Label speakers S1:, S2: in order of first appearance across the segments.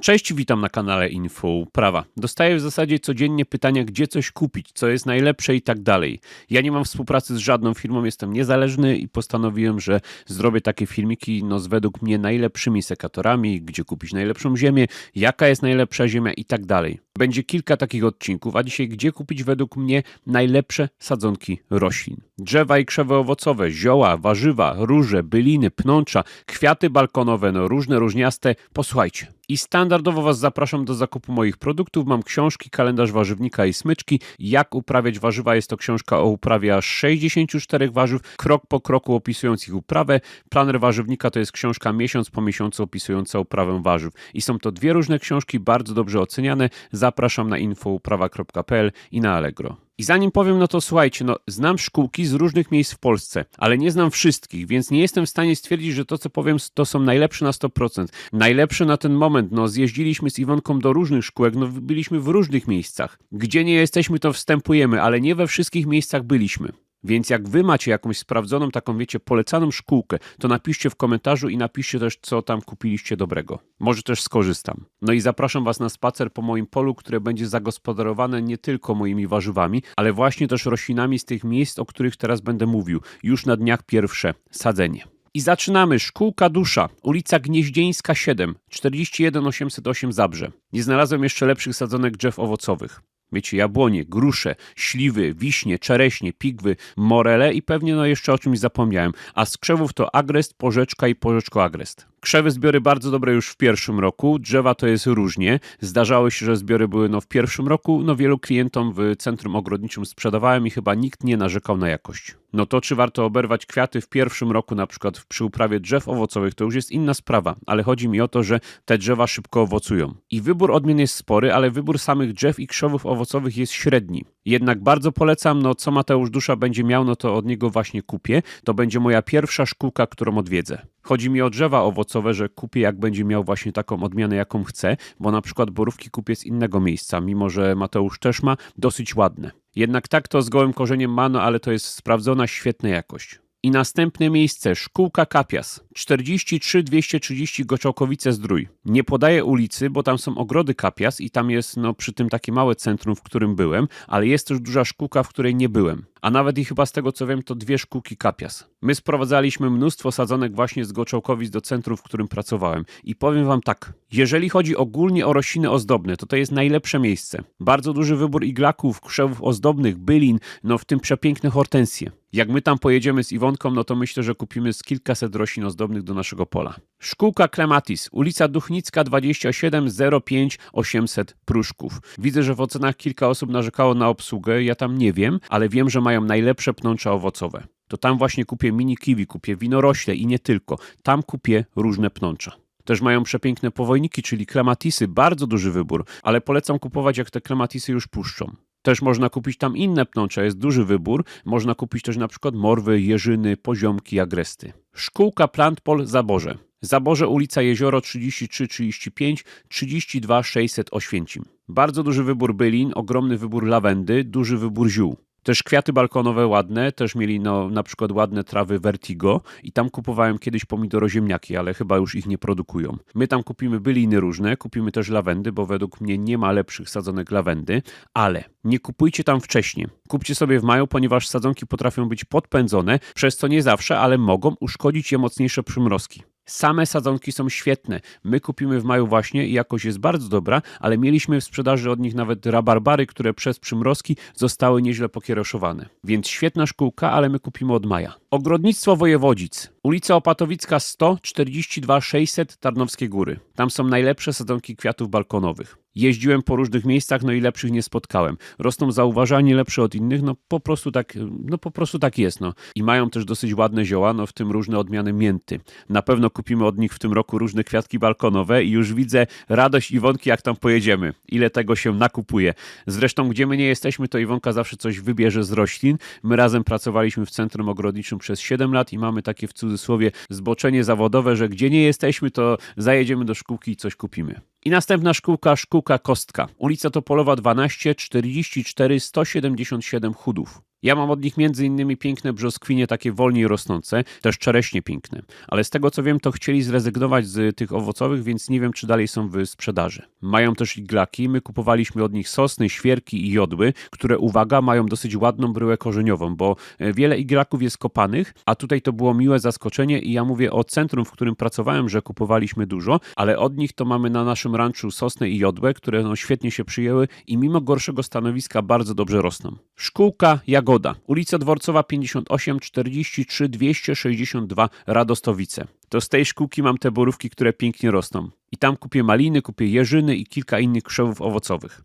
S1: Cześć, witam na kanale Info Prawa. Dostaję w zasadzie codziennie pytania, gdzie coś kupić, co jest najlepsze i tak dalej. Ja nie mam współpracy z żadną firmą, jestem niezależny i postanowiłem, że zrobię takie filmiki no, z według mnie najlepszymi sekatorami, gdzie kupić najlepszą ziemię, jaka jest najlepsza ziemia i tak dalej. Będzie kilka takich odcinków, a dzisiaj gdzie kupić według mnie najlepsze sadzonki roślin. Drzewa i krzewy owocowe, zioła, warzywa, róże, byliny, pnącza, kwiaty balkonowe, no różne, różniaste. Posłuchajcie. I standardowo Was zapraszam do zakupu moich produktów. Mam książki, kalendarz warzywnika i smyczki. Jak uprawiać warzywa? Jest to książka o uprawie aż 64 warzyw, krok po kroku opisując ich uprawę. Planer warzywnika to jest książka miesiąc po miesiącu opisująca uprawę warzyw. I są to dwie różne książki, bardzo dobrze oceniane. Zapraszam na infouprawa.pl i na Allegro. I zanim powiem, no to słuchajcie, no znam szkółki z różnych miejsc w Polsce, ale nie znam wszystkich, więc nie jestem w stanie stwierdzić, że to, co powiem, to są najlepsze na 100%. Najlepsze na ten moment, no zjeździliśmy z Iwonką do różnych szkółek, no byliśmy w różnych miejscach. Gdzie nie jesteśmy, to wstępujemy, ale nie we wszystkich miejscach byliśmy. Więc jak wy macie jakąś sprawdzoną, taką wiecie, polecaną szkółkę, to napiszcie w komentarzu i napiszcie też, co tam kupiliście dobrego. Może też skorzystam. No i zapraszam was na spacer po moim polu, które będzie zagospodarowane nie tylko moimi warzywami, ale właśnie też roślinami z tych miejsc, o których teraz będę mówił. Już na dniach pierwsze sadzenie. I zaczynamy. Szkółka Dusza, ulica Gnieździeńska 7, 41 808 Zabrze. Nie znalazłem jeszcze lepszych sadzonek drzew owocowych. Wiecie, jabłonie, grusze, śliwy, wiśnie, czereśnie, pigwy, morele i pewnie no jeszcze o czymś zapomniałem. A z krzewów to agrest, porzeczka i porzeczko agrest. Krzewy zbiory bardzo dobre już w pierwszym roku, drzewa to jest różnie. Zdarzało się, że zbiory były no w pierwszym roku, no wielu klientom w centrum ogrodniczym sprzedawałem i chyba nikt nie narzekał na jakość. No to czy warto oberwać kwiaty w pierwszym roku, na przykład przy uprawie drzew owocowych, to już jest inna sprawa, ale chodzi mi o to, że te drzewa szybko owocują. I wybór odmian jest spory, ale wybór samych drzew i krzewów owocowych jest średni. Jednak bardzo polecam, no co Mateusz Dusza będzie miał, no to od niego właśnie kupię. To będzie moja pierwsza szkółka, którą odwiedzę. Chodzi mi o drzewa owocowe, że kupię jak będzie miał właśnie taką odmianę, jaką chcę, bo na przykład borówki kupię z innego miejsca, mimo że Mateusz też ma dosyć ładne. Jednak tak to z gołym korzeniem ma, no ale to jest sprawdzona, świetna jakość. I następne miejsce, Szkółka Kapias, 43 230 Goczałkowice Zdrój. Nie podaję ulicy, bo tam są ogrody Kapias i tam jest no, przy tym takie małe centrum, w którym byłem, ale jest też duża szkółka, w której nie byłem. A nawet i chyba z tego co wiem, to dwie szkółki Kapias. My sprowadzaliśmy mnóstwo sadzonek właśnie z Goczałkowic do centrum, w którym pracowałem. I powiem wam tak, jeżeli chodzi ogólnie o rośliny ozdobne, to to jest najlepsze miejsce. Bardzo duży wybór iglaków, krzewów ozdobnych, bylin, no w tym przepiękne hortensje. Jak my tam pojedziemy z Iwonką, no to myślę, że kupimy z kilkaset roślin ozdobnych do naszego pola. Szkółka Klematis, ulica Duchnicka 27 05 800 Pruszków. Widzę, że w ocenach kilka osób narzekało na obsługę, ja tam nie wiem, ale wiem, że mają najlepsze pnącza owocowe. To tam właśnie kupię mini kiwi, kupię winorośle i nie tylko. Tam kupię różne pnącza. Też mają przepiękne powojniki, czyli klematisy, bardzo duży wybór, ale polecam kupować jak te klematisy już puszczą. Też można kupić tam inne pnącza, jest duży wybór. Można kupić też na przykład morwy, jeżyny, poziomki, agresty. Szkółka Plantpol Zaborze. Zaborze ulica Jezioro 3335 32 600 Oświęcim. Bardzo duży wybór bylin, ogromny wybór lawendy, duży wybór ziół. Też kwiaty balkonowe ładne, też mieli no, na przykład ładne trawy Vertigo i tam kupowałem kiedyś pomidoroziemniaki, ale chyba już ich nie produkują. My tam kupimy byliny różne, kupimy też lawendy, bo według mnie nie ma lepszych sadzonek lawendy, ale nie kupujcie tam wcześniej. Kupcie sobie w maju, ponieważ sadzonki potrafią być podpędzone, przez co nie zawsze, ale mogą uszkodzić je mocniejsze przymrozki. Same sadzonki są świetne. My kupimy w maju właśnie i jakość jest bardzo dobra, ale mieliśmy w sprzedaży od nich nawet rabarbary, które przez przymrozki zostały nieźle pokieroszowane. Więc świetna szkółka, ale my kupimy od maja. Ogrodnictwo Wojewodzic. Ulica Opatowicka 100 42 600 Tarnowskie Góry. Tam są najlepsze sadzonki kwiatów balkonowych. Jeździłem po różnych miejscach, no i lepszych nie spotkałem. Rosną zauważalnie lepsze od innych, no po prostu tak, no po prostu tak jest, no. I mają też dosyć ładne zioła, no w tym różne odmiany mięty. Na pewno kupimy od nich w tym roku różne kwiatki balkonowe i już widzę radość Iwonki, jak tam pojedziemy. Ile tego się nakupuje. Zresztą, gdzie my nie jesteśmy, to Iwonka zawsze coś wybierze z roślin. My razem pracowaliśmy w centrum ogrodniczym przez 7 lat i mamy takie w cudzysłowie zboczenie zawodowe, że gdzie nie jesteśmy, to zajedziemy do szkółki i coś kupimy. I następna szkółka, szkółka Kostka. Ulica Topolowa 12, 44, 177 Chudów. Ja mam od nich między innymi piękne brzoskwinie, takie wolniej rosnące, też czereśnie piękne. Ale z tego co wiem, to chcieli zrezygnować z tych owocowych, więc nie wiem, czy dalej są w sprzedaży. Mają też iglaki, my kupowaliśmy od nich sosny, świerki i jodły, które, uwaga, mają dosyć ładną bryłę korzeniową, bo e, wiele iglaków jest kopanych, a tutaj to było miłe zaskoczenie i ja mówię o centrum, w którym pracowałem, że kupowaliśmy dużo, ale od nich to mamy na naszym ranczu sosnę i jodłę, które no, świetnie się przyjęły i mimo gorszego stanowiska bardzo dobrze rosną. Szkółka Jagoda, ulica Dworcowa 58 43 262 Radostowice. To z tej szkółki mam te borówki, które pięknie rosną. I tam kupię maliny, kupię jeżyny i kilka innych krzewów owocowych.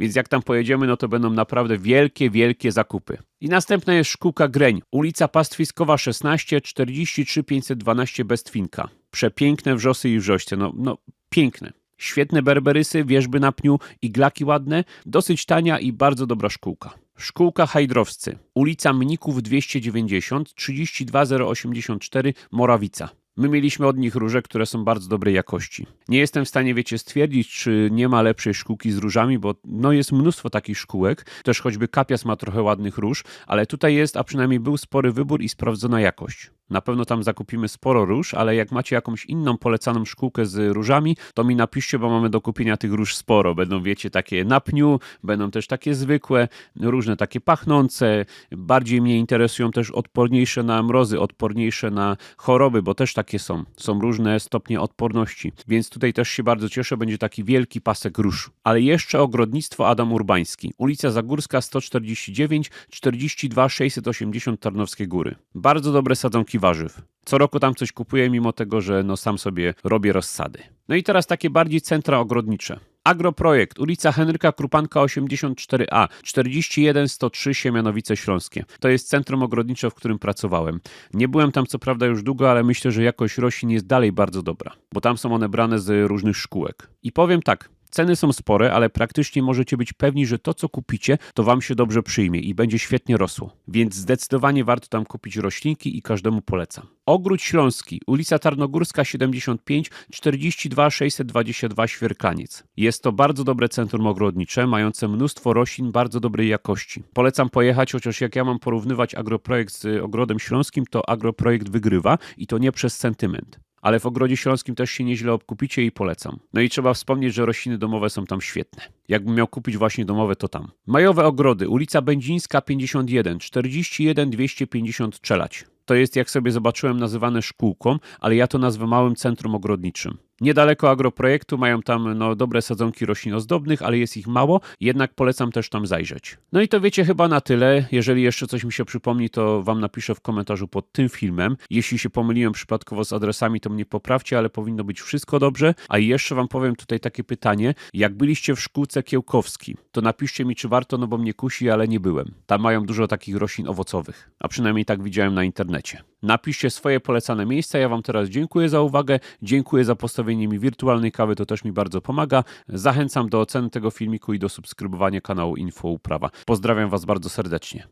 S1: Więc jak tam pojedziemy, no to będą naprawdę wielkie, wielkie zakupy. I następna jest szkółka Greń, ulica Pastwiskowa 16 43 512 Bestwinka. Przepiękne wrzosy i wrzoście, no, no piękne. Świetne berberysy, wierzby na pniu, iglaki ładne, dosyć tania i bardzo dobra szkółka. Szkółka Hajdrowscy, ulica Mników 290 32084 Morawica. My mieliśmy od nich róże, które są bardzo dobrej jakości. Nie jestem w stanie, wiecie, stwierdzić, czy nie ma lepszej szkółki z różami, bo no jest mnóstwo takich szkółek. Też choćby Kapias ma trochę ładnych róż, ale tutaj jest, a przynajmniej był spory wybór i sprawdzona jakość. Na pewno tam zakupimy sporo róż, ale jak macie jakąś inną polecaną szkółkę z różami, to mi napiszcie, bo mamy do kupienia tych róż sporo. Będą, wiecie, takie na pniu, będą też takie zwykłe, różne takie pachnące. Bardziej mnie interesują też odporniejsze na mrozy, odporniejsze na choroby, bo też takie są. Są różne stopnie odporności. Więc tutaj też się bardzo cieszę, będzie taki wielki pasek róż. Ale jeszcze ogrodnictwo Adam Urbański. Ulica Zagórska 149 42 680 Tarnowskie Góry. Bardzo dobre sadzonki warzyw. Co roku tam coś kupuję, mimo tego, że no sam sobie robię rozsady. No i teraz takie bardziej centra ogrodnicze. Agroprojekt, ulica Henryka Krupanka 84A, 41103 Siemianowice Śląskie. To jest centrum ogrodnicze, w którym pracowałem. Nie byłem tam co prawda już długo, ale myślę, że jakość roślin jest dalej bardzo dobra, bo tam są one brane z różnych szkółek. I powiem tak, Ceny są spore, ale praktycznie możecie być pewni, że to, co kupicie, to Wam się dobrze przyjmie i będzie świetnie rosło. Więc zdecydowanie warto tam kupić roślinki i każdemu polecam. Ogród Śląski, ulica Tarnogórska 75 42 622 Świerklaniec. Jest to bardzo dobre centrum ogrodnicze, mające mnóstwo roślin bardzo dobrej jakości. Polecam pojechać, chociaż jak ja mam porównywać agroprojekt z ogrodem śląskim, to agroprojekt wygrywa i to nie przez sentyment ale w Ogrodzie Śląskim też się nieźle obkupicie i polecam. No i trzeba wspomnieć, że rośliny domowe są tam świetne. Jakbym miał kupić właśnie domowe, to tam. Majowe Ogrody, ulica Będzińska 51, 41 250 Czelać. To jest, jak sobie zobaczyłem, nazywane szkółką, ale ja to nazwę małym centrum ogrodniczym. Niedaleko agroprojektu mają tam no, dobre sadzonki roślin ozdobnych, ale jest ich mało, jednak polecam też tam zajrzeć. No i to wiecie chyba na tyle. Jeżeli jeszcze coś mi się przypomni, to wam napiszę w komentarzu pod tym filmem. Jeśli się pomyliłem przypadkowo z adresami, to mnie poprawcie, ale powinno być wszystko dobrze. A jeszcze wam powiem tutaj takie pytanie. Jak byliście w szkółce Kiełkowski, to napiszcie mi, czy warto, no bo mnie kusi, ale nie byłem. Tam mają dużo takich roślin owocowych, a przynajmniej tak widziałem na internecie. Napiszcie swoje polecane miejsca. Ja wam teraz dziękuję za uwagę, dziękuję za postawienie mi wirtualnej kawy to też mi bardzo pomaga. Zachęcam do oceny tego filmiku i do subskrybowania kanału Info Uprawa. Pozdrawiam Was bardzo serdecznie.